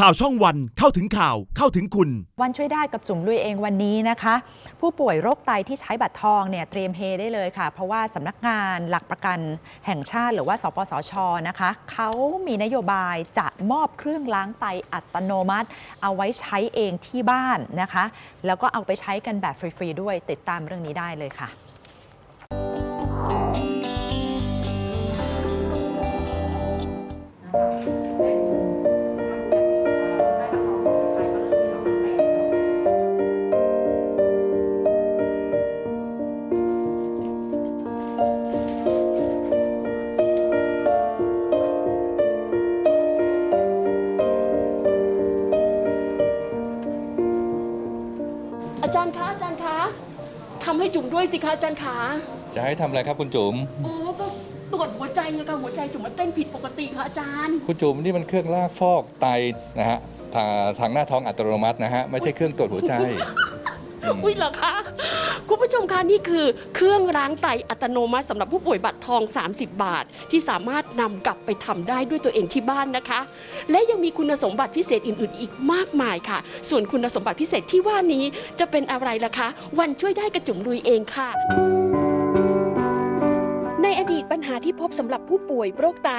ข่าวช่องวันเข้าถึงข่าวเข้าถึงคุณ วันช่วยได้กับจุ๋มลุยเองวันนี้นะคะ ผู้ป่วยโรคไตที่ใช้บัตรทองเนี่ยเตรียมเฮได้เลยค่ะ เพราะว่าสำนักงานหลักประกันแห่งชาติหรือว่าสปสชนะคะเขามีนโยบายจะมอบเครื่องล้างไตอัตโนมัติ เอาไว้ใช้เองที่บ้านนะคะ แล้วก็เอาไปใช้กันแบบฟรีๆด้วยติดตามเรื่องนี้ได้เลยค่ะ จารย์คะอาจารย์คะทำให้จุ๋มด้วยสิคะอาจารย์คะจะให้ทำอะไรครับคุณจุ๋มอ๋อก็ตรวจหัวใจเลยค่ะหัวใจจุ๋มมันเต้นผิดปกติค่ะอาจารย์ คุณจุ๋มนี่มันเครื่องลากฟอกไตนะฮะทางทางหน้าท้องอัตโนมัตินะฮะไม่ใช่เครื่องตรวจหัวใจอืมอุ้ยเหรอคะคุณ ผู้ชมคะนี่คือเครื่องล้างไตอัตโนมัติสำหรับผู้ป่วยบัตรทอง 30 บาท ที่สามารถนำกลับไปทำได้ด้วยตัวเองที่บ้านนะคะ และยังมีคุณสมบัติพิเศษอื่น ๆ อีกมากมายค่ะ ส่วนคุณสมบัติพิเศษที่ว่านี้จะเป็นอะไรล่ะคะ วันช่วยได้กระจุ๋มลุยเองค่ะ อดีตปัญหาที่พบสำหรับผู้ป่วยโรคไต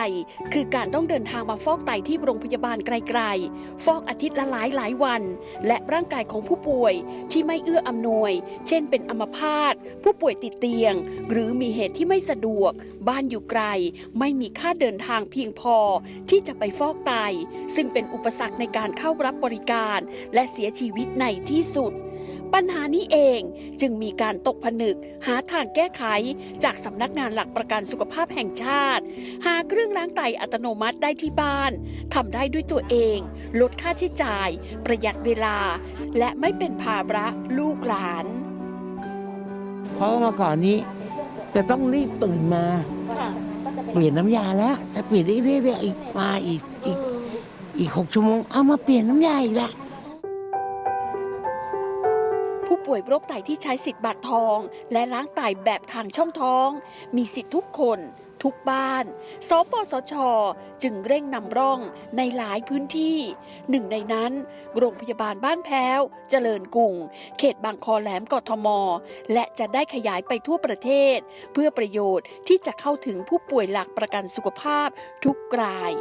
คือการต้องเดินทางมาฟอกไตที่โรงพยาบาลไกลๆ ฟอกอาทิตย์ละหลายหลายวัน และร่างกายของผู้ป่วยที่ไม่เอื้ออำนวย เช่นเป็นอัมพาตผู้ป่วยติดเตียง หรือมีเหตุที่ไม่สะดวก บ้านอยู่ไกล ไม่มีค่าเดินทางเพียงพอที่จะไปฟอกไต ซึ่งเป็นอุปสรรคในการเข้ารับบริการ และเสียชีวิตในที่สุด ปัญหานี้เองจึงมีการตกผนึกหาทางแก้ไขจากสำนักงานหลักประกันสุขภาพแห่งชาติ หาเครื่องล้างไตอัตโนมัติได้ที่บ้านทำได้ด้วยตัวเอง ลดค่าใช้จ่าย ประหยัดเวลา และไม่เป็นภาระลูกหลาน เพราะว่าเมื่อก่อนนี้ จะต้องรีบตื่นมา เปลี่ยนน้ำยาแล้วจะเปลี่ยนเรื่อยๆอีกมาอีกอีกอีกหกชั่วโมงเอามาเปลี่ยนน้ำยาอีกแล้ว ผู้ป่วยโรคไตที่ใช้สิทธิ์บัตรทอง และล้างไตแบบทางช่องท้อง มีสิทธิ์ทุกคนทุกบ้าน สปสช จึงเร่งนำร่องในหลายพื้นที่ หนึ่งในนั้น โรงพยาบาลบ้านแพ้ว เจริญกรุงเขตบางคอแหลมกทม และจะได้ขยายไปทั่วประเทศ เพื่อประโยชน์ที่จะเข้าถึงผู้ป่วยหลักประกันสุขภาพทุกราย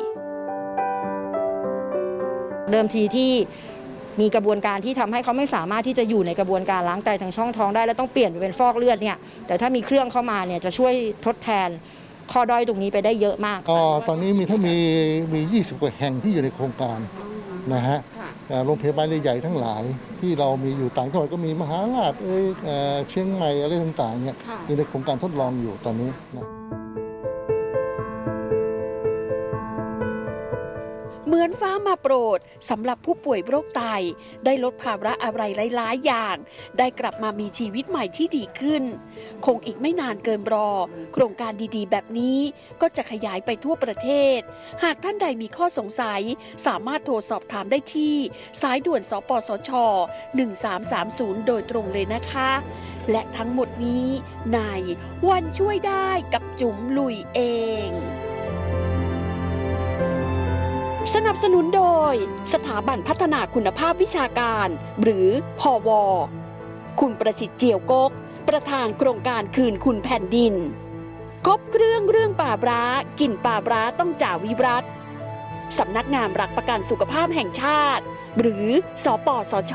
เดิมทีที่ มีกระบวนการที่ทำให้เขาไม่สามารถที่จะอยู่ในกระบวนการล้างไตทางช่องท้องได้ แล้วต้องเปลี่ยนไปเป็นฟอกเลือดเนี่ยแต่ถ้ามีเครื่องเข้ามาเนี่ยจะช่วยทดแทนข้อด้อยตรงนี้ไปได้เยอะมากก็ตอนนี้มีถ้ามีมี 20 กว่าแห่งที่อยู่ในโครงการนะฮะเอ่อโรงพยาบาลใหญ่ๆทั้งหลาย ที่เรามีอยู่ต่างจังหวัดก็มีมหาราชเอ้ยเอ่อเชียงใหม่อะไรต่างๆเนี่ยอยู่ในโครงการทดลองอยู่ตอนนี้นะ เหมือนฟ้ามาโปรดสำหรับผู้ป่วยโรคไต ได้ลดภาระอะไรหลายๆอย่าง ได้กลับมามีชีวิตใหม่ที่ดีขึ้น คงอีกไม่นานเกินรอ โครงการดีๆ แบบนี้ก็จะขยายไปทั่วประเทศ หากท่านใดมีข้อสงสัย สามารถโทรสอบถามได้ที่ สายด่วนสปสช 1330 โดยตรงเลยนะคะ และทั้งหมดนี้ในวันช่วยได้กับจุ๋มลุยเอง สนับสนุนโดย สถาบันพัฒนาคุณภาพวิชาการ หรือพอวคุณประสิทธิ์เจียวกก ประธานโครงการคืนคุณแผ่นดิน ครบเครื่องเรื่องป่าบร้ากลิ่นป่าบร้าต้องจ่าวิรัตสำนักงานหลักประกันสุขภาพแห่งชาติ หรือสอปสช